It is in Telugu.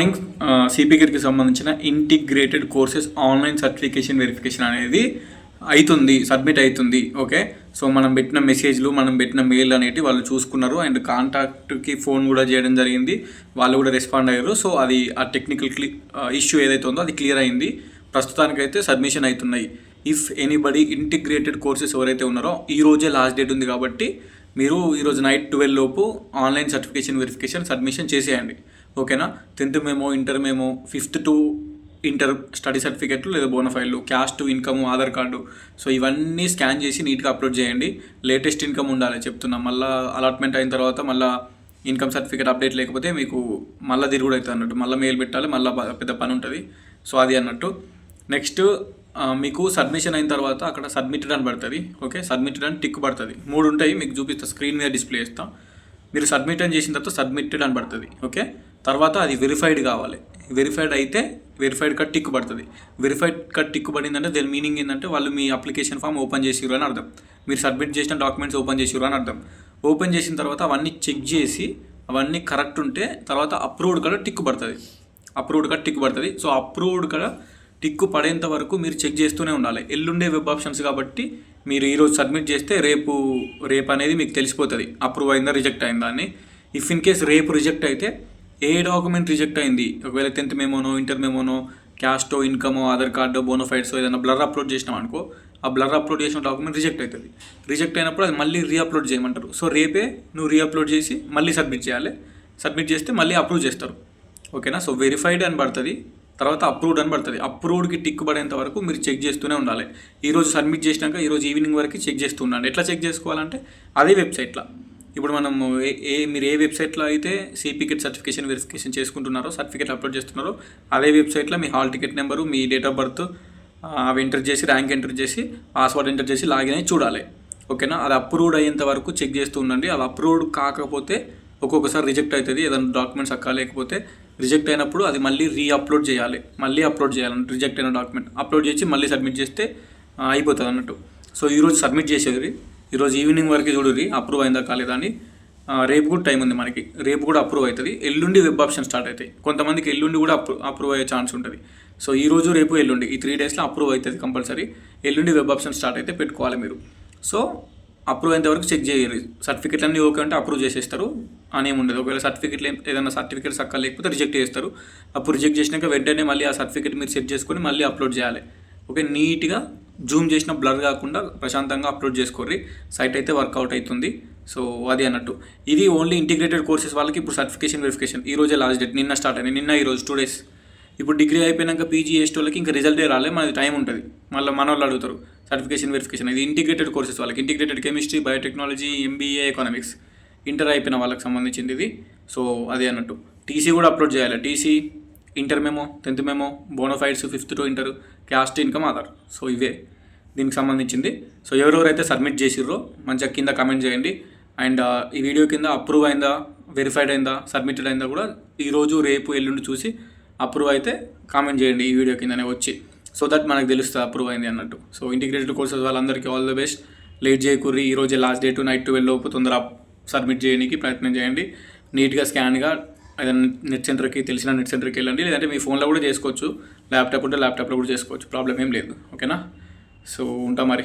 మార్నింగ్ సిపిగిరికి uh, సంబంధించిన integrated courses online certification verification అనేది అవుతుంది సబ్మిట్ అవుతుంది ఓకే సో మనం పెట్టిన మెసేజ్లు మనం పెట్టిన మెయిల్ అనేవి వాళ్ళు చూసుకున్నారు అండ్ కాంటాక్ట్కి ఫోన్ కూడా చేయడం జరిగింది. వాళ్ళు కూడా రెస్పాండ్ అయ్యారు. సో అది ఆ టెక్నికల్ క్లి ఇష్యూ ఏదైతే ఉందో అది క్లియర్ అయింది. ప్రస్తుతానికైతే సబ్మిషన్ అవుతున్నాయి. ఇఫ్ ఎనీబడి ఇంటిగ్రేటెడ్ కోర్సెస్ ఎవరైతే ఉన్నారో ఈ రోజే లాస్ట్ డేట్ ఉంది కాబట్టి మీరు ఈరోజు నైట్ ట్వెల్వ్ లోపు ఆన్లైన్ సర్టిఫికేషన్ వెరిఫికేషన్ సబ్మిషన్ చేసేయండి. ఓకేనా? Tenth memo inter memo fifth to inter study సర్టిఫికెట్లు లేదా బోనఫైల్లు caste income Aadhaar card. So ఇవన్నీ స్కాన్ చేసి నీట్గా అప్లోడ్ చేయండి. లేటెస్ట్ ఇన్కమ్ ఉండాలి చెప్తున్నా. మళ్ళీ అలాట్మెంట్ అయిన తర్వాత మళ్ళీ ఇన్కమ్ సర్టిఫికేట్ అప్డేట్ లేకపోతే మీకు మళ్ళీ తిరుగుడు అవుతుంది అన్నట్టు. మళ్ళీ మెయిల్ పెట్టాలి మళ్ళీ పెద్ద పని ఉంటుంది. సో అది అన్నట్టు. నెక్స్ట్ మీకు సబ్మిషన్ అయిన తర్వాత అక్కడ సబ్మిటెడ్ అని పడుతుంది. ఓకే? సబ్మిటెడ్ అని టిక్ పడుతుంది. మూడు ఉంటాయి మీకు చూపిస్తా స్క్రీన్ మీద డిస్ప్లే చేస్తాం. మీరు సబ్మిట్ అని చేసిన తర్వాత సబ్మిటెడ్ అని పడుతుంది. ఓకే? తర్వాత అది వెరిఫైడ్ కావాలి. వెరిఫైడ్ అయితే వెరిఫైడ్ కట్ టిక్ పడుతుంది. వెరిఫైడ్ కట్ టిక్ పడిందంటే దీని మీనింగ్ ఏంటంటే వాళ్ళు మీ అప్లికేషన్ ఫామ్ ఓపెన్ చేసిరు అని అర్థం. మీరు సబ్మిట్ చేసిన డాక్యుమెంట్స్ ఓపెన్ చేసిరు అని అర్థం. ఓపెన్ చేసిన తర్వాత అవన్నీ చెక్ చేసి అవన్నీ కరెక్ట్ ఉంటే తర్వాత అప్రూవ్డ్ కూడా టిక్ పడుతుంది. అప్రూవ్డ్ కూడా టిక్ పడుతుంది. సో అప్రూవ్డ్ కూడా టిక్కు పడేంత వరకు మీరు చెక్ చేస్తూనే ఉండాలి. ఎల్లుండే వెబ్ ఆప్షన్స్ కాబట్టి మీరు ఈరోజు సబ్మిట్ చేస్తే రేపు రేపు అనేది మీకు తెలిసిపోతుంది. అప్రూవ్ అయిందా రిజెక్ట్ అయిందా అని. ఇఫ్ ఇన్ కేస్ రేపు రిజెక్ట్ అయితే ఏ డాక్యుమెంట్ రిజెక్ట్ అయింది? ఒకవేళ టెన్త్ మేమోనో ఇంటర్ మేమోనో క్యాస్టో ఇన్కమో ఆధార్ కార్డో బోనోఫైడ్స్ ఏదైనా బ్లర్ అప్లోడ్ చేసినాం అనుకో ఆ బ్లర్ అప్లోడ్ చేసిన డాక్యుమెంట్ రిజెక్ట్ అవుతుంది రిజెక్ట్ అయినప్పుడు అది మళ్ళీ రీఅప్లోడ్ చేయమంటారు. సో రేపే నువ్వు రీఅప్లోడ్ చేసి మళ్ళీ సబ్మిట్ చేయాలి. సబ్మిట్ చేస్తే మళ్ళీ అప్రూవ్ చేస్తారు. ఓకేనా సో వెరిఫైడ్ అని పడుతుంది తర్వాత అప్రూవ్డ్ అని పడుతుంది. అప్రూవ్డ్కి టిక్ పడేంత వరకు మీరు చెక్ చేస్తూనే ఉండాలి. ఈరోజు సబ్మిట్ చేసినాక ఈరోజు ఈవినింగ్ వరకు చెక్ చేస్తూ ఉండండి. ఎట్లా చెక్ చేసుకోవాలంటే అదే వెబ్సైట్లో ఇప్పుడు మనం ఏ ఏ మీరు ఏ వెబ్సైట్లో అయితే సిపికెట్ సర్టిఫికేషన్ వెరిఫికేషన్ చేసుకుంటున్నారో సర్టిఫికేట్ అప్లోడ్ చేస్తున్నారో అదే వెబ్సైట్లో మీ హాల్ టికెట్ నెంబరు మీ డేట్ ఆఫ్ బర్త్ అవి ఎంటర్ చేసి ర్యాంక్ ఎంటర్ చేసి పాస్వర్డ్ ఎంటర్ చేసి లాగిన్ అయ్యి చూడాలి. ఓకేనా? అది అప్రూవ్డ్ అయ్యేంత వరకు చెక్ చేస్తూ ఉండండి. అది అప్రూవ్డ్ కాకపోతే ఒక్కొక్కసారి రిజెక్ట్ అవుతుంది. ఏదైనా డాక్యుమెంట్స్ అక్క లేకపోతే రిజెక్ట్ అయినప్పుడు అది మళ్ళీ రీ అప్లోడ్ చేయాలి. మళ్ళీ అప్లోడ్ చేయాలి. రిజెక్ట్ అయిన డాక్యుమెంట్ అప్లోడ్ చేసి మళ్ళీ సబ్మిట్ చేస్తే అయిపోతుంది అన్నట్టు సో ఈరోజు సబ్మిట్ చేసేది ఈరోజు ఈవినింగ్ వరకు చూడుర్రి అప్రూవ్ అయిందా కాలేదా అని. రేపు కూడా టైం ఉంది మనకి. రేపు కూడా అప్రూవ్ అవుతుంది. ఎల్లుండి వెబ్ ఆప్షన్ స్టార్ట్ అవుతాయి. కొంతమందికి ఎల్లుండి కూడా అప్రూ అప్రూవ్ అయ్యే ఛాన్స్ ఉంటుంది. సో ఈ రోజు రేపు ఎల్లుండి ఈ త్రీ డేస్లో అప్రూవ్ అవుతుంది కంపల్సరీ ఎల్లుండి వెబ్ ఆప్షన్ స్టార్ట్ అయితే పెట్టుకోవాలి మీరు. సో అప్రూవ్ అయ్యేంత వరకు చెక్ చేయాలి సర్టిఫికెట్లు అన్నీ ఓకే అంటే అప్రూవ్ చేసేస్తారు. అని ఉండదు ఒకవేళ సర్టిఫికెట్లు ఏదైనా సర్టిఫికెట్ అక్క లేకపోతే రిజెక్ట్ చేస్తారు. అప్పుడు రిజెక్ట్ చేసినాక వెంటనే మళ్ళీ ఆ సర్టిఫికెట్ మీరు సెట్ చేసుకొని మళ్ళీ అప్లోడ్ చేయాలి. ఓకే నీట్గా జూమ్ చేసిన బ్లర్ కాకుండా ప్రశాంతంగా అప్లోడ్ చేసుకోర్రి. సైట్ అయితే వర్కౌట్ అవుతుంది సో అది అన్నట్టు. ఇది ఓన్లీ ఇంటిగ్రేటెడ్ కోర్సెస్ వాళ్ళకి ఇప్పుడు సర్టిఫికేషన్ వెరిఫికేషన్. ఈ రోజే లాస్ట్ డేట్. నిన్న స్టార్ట్ అయింది నిన్న ఈరోజు టూ డేస్. ఇప్పుడు డిగ్రీ అయిపోయినాక పీజీ చేసే వాళ్ళకి ఇంకా రిజల్టే రాలే. మనది టైం ఉంటుంది. మళ్ళీ మన వాళ్ళు అడుగుతారు. Certification verification. ఇది ఇంటిగ్రేటెడ్ కోర్సెస్ వాళ్ళకి. Integrated chemistry biotechnology MBA economics. Inter అయిపోయిన వాళ్ళకి సంబంధించింది ఇది. సో అదే అన్నట్టు. టీసీ కూడా అప్లోడ్ చేయాలి. TC inter memo tenth memo bonafides fifth to inter caste income Aadhaar so ఇవే. దీనికి సంబంధించింది. సో ఎవరెవరైతే సబ్మిట్ చేసిర్రో మంచిగా కింద కమెంట్ చేయండి. అండ్ uh, ఈ వీడియో కింద అప్రూవ్ అయిందా వెరిఫైడ్ అయిందా సబ్మిటెడ్ అయిందా కూడా ఈరోజు రేపు ఎల్లుండి చూసి అప్రూవ్ అయితే కామెంట్ చేయండి ఈ వీడియో కిందనే వచ్చి. సో దట్ మనకు తెలుస్తుంది అప్రూవ్ అయింది అన్నట్టు. సో ఇంటిగ్రేటెడ్ కోర్సెస్ వాళ్ళందరికీ ఆల్ ద బెస్ట్ లేట్ చేయకూర్రి ఈ రోజే లాస్ట్ డేట్ నైట్ ట్వెల్వ్ లోపు తొందర సబ్మిట్ చేయడానికి ప్రయత్నం చేయండి. నీట్గా స్కాన్గా ఏదైనా నెట్ సెంటర్కి తెలిసిన నెట్ సెంటర్కి వెళ్ళండి. లేదంటే మీ ఫోన్లో కూడా చేసుకోవచ్చు. ల్యాప్టాప్ ఉంటే ల్యాప్టాప్లో కూడా చేసుకోవచ్చు. ప్రాబ్లం ఏం లేదు. ఓకేనా? సో ఉంటా మరి.